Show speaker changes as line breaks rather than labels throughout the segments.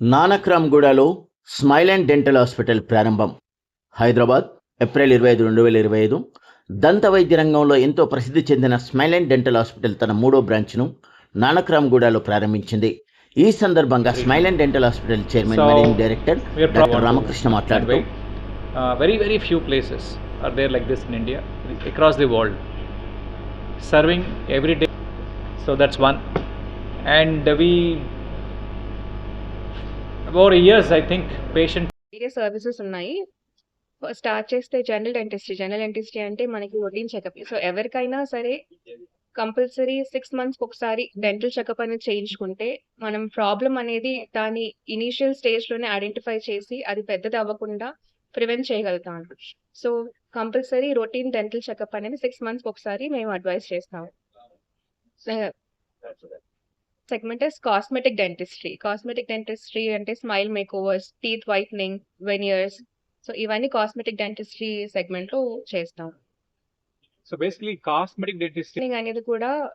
నానక్రామ్గూడలో smile and dental hospital ప్రారంభం Hyderabad April ఇరవై ఐదు రెండు వేల ఇరవై ఐదు దంత వైద్య రంగంలో ఎంతో ప్రసిద్ధి చెందిన స్మైల్ అండ్ డెంటల్ హాస్పిటల్ తన మూడో బ్రాంచ్ను నానక్రామ్గూడలో ప్రారంభించింది ఈ సందర్భంగా smile
and
dental hospital
chairman managing
director
doctor
Ramakrishna మాట్లాడుతూ
Right? Uh, very, very few places are there like this in India, across the world, serving every day. So that's one. Over years, I think, patient
వేరే services ఉన్నాయి. Start చేస్తే general dentistry general dentistry అంటే మనకి routine checkup so ఎవరికైనా సరే compulsory six మంత్స్కి ఒకసారి dental checkup అనేది చేయించుకుంటే మనం ప్రాబ్లం అనేది దాని ఇనీషియల్ స్టేజ్లోనే ఐడెంటిఫై చేసి అది పెద్దది అవ్వకుండా ప్రివెంట్ చేయగలుగుతాం. So compulsory routine dental checkup అనేది సిక్స్ మంత్స్కి ఒకసారి మేము అడ్వైస్ చేస్తాం. Segment is cosmetic dentistry. Cosmetic dentistry అంటే smile makeover teeth whitening veneers. So ఇవన్నీ కాస్మెటిక్ డెంటిస్ట్రీ సెగ్మెంట్లో చేస్తాం.
basically, cosmetic dentistry.
Cleaning అనేది కూడా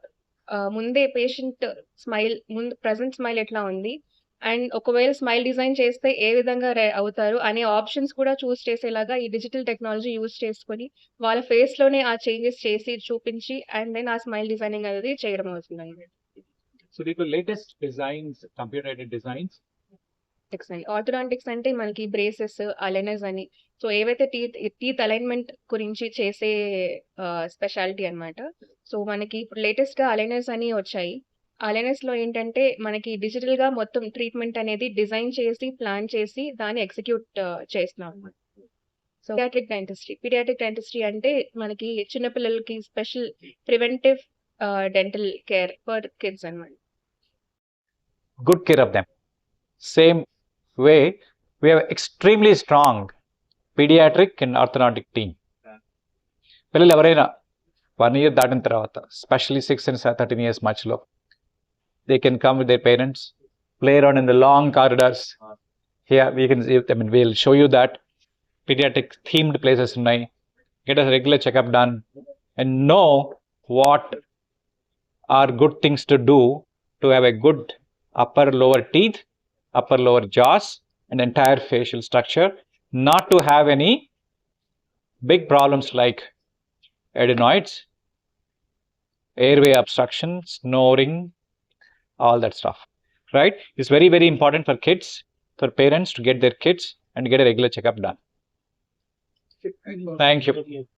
ముందే పేషెంట్ స్మైల్ ముందు ప్రజెంట్ స్మైల్ ఎట్లా ఉంది? అండ్ ఒకవేళ స్మైల్ డిజైన్ చేస్తే ఏ విధంగా అవుతారు? అనే ఆప్షన్స్ కూడా చూస్ చేసేలాగా ఈ డిజిటల్ టెక్నాలజీ యూస్ చేసుకొని వాళ్ళ ఫేస్లోనే ఆ చేంజెస్ చేసి చూపించి అండ్ దెన్ ఆ స్మైల్ డిజైనింగ్ అనేది చేయడం అవుతుంది
సో దీంట్లో latest designs computer aided designs
orthodontics అని ఆర్థోడాంటిక్స్ అంటే మనకి బ్రేసెస్ అలైనర్స్ అని. సో ఏవైతే టీత్ టీత్ అలైన్మెంట్ గురించి చేసే స్పెషాలిటీ అనమాట సో మనకి ఇప్పుడు లేటెస్ట్గా అలైనర్స్ అని వచ్చాయి. అలైనర్స్లో ఏంటంటే మనకి డిజిటల్గా మొత్తం ట్రీట్మెంట్ అనేది డిజైన్ చేసి ప్లాన్ చేసి దాన్ని ఎగ్జిక్యూట్ చేస్తున్నాం so paediatric dentistry paediatric dentistry అంటే మనకి చిన్నపిల్లలకి special preventive dental care for kids అనమాట
good care of them. Same way, we have extremely strong pediatric and orthodontic team. పిల్లలు ఎవరైనా వన్ ఇయర్ దాటిన తర్వాత specially six and thirteen years మధ్యలో they can come with their parents play around in the long corridors here we can I mean we'll show you that pediatric themed places ఉన్నాయి get a regular checkup done and know what are good things to do to have a good upper lower teeth, upper lower jaws, and entire facial structure, not to have any big problems like adenoids, airway obstruction, snoring, all that stuff. Right? It's very, very important for kids, for parents to get their kids and get a regular checkup done. Thank you.